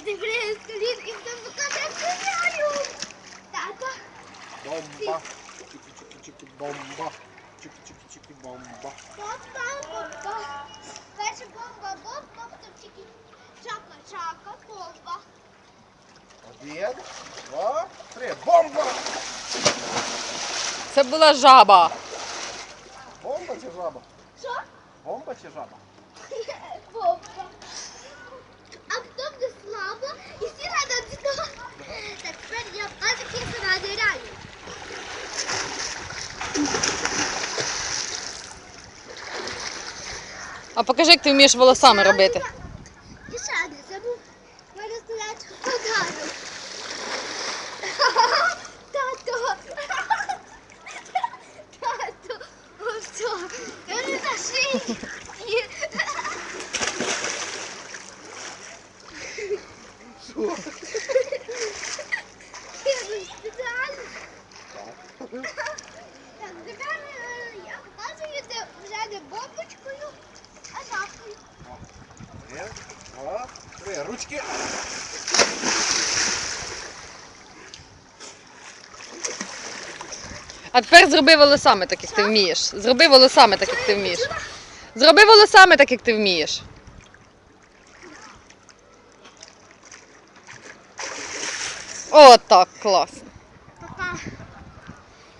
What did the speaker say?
ти скажіть, і хто покаже, стріляю. Тато. Бомба. Чики-чики-чики бомба. Чики-чики-чики бомба. Бомба, бомба. Перша бомба, бомба, потім чики. Чака, чака, бомба. Один, два, три. Бомба! Це була жаба. Бомба чи жаба? Що? Бомба чи жаба? Бомба. А хто буде слабо? І всі рада діти. Так, тепер я покажу, які це ради реально. А покажи, як ти вмієш волосами робити. Мене сказати подарунок. Тато. Тато. Що? Я не спеціально. Тепер е, я показую це вже не бомбочкою, а жабкою. Один, два, три. Ручки. А тепер зроби волосами, так як ти вмієш. Зроби волосами, так як ти вмієш. Зроби волосами, так як ти вмієш. О, так, класно.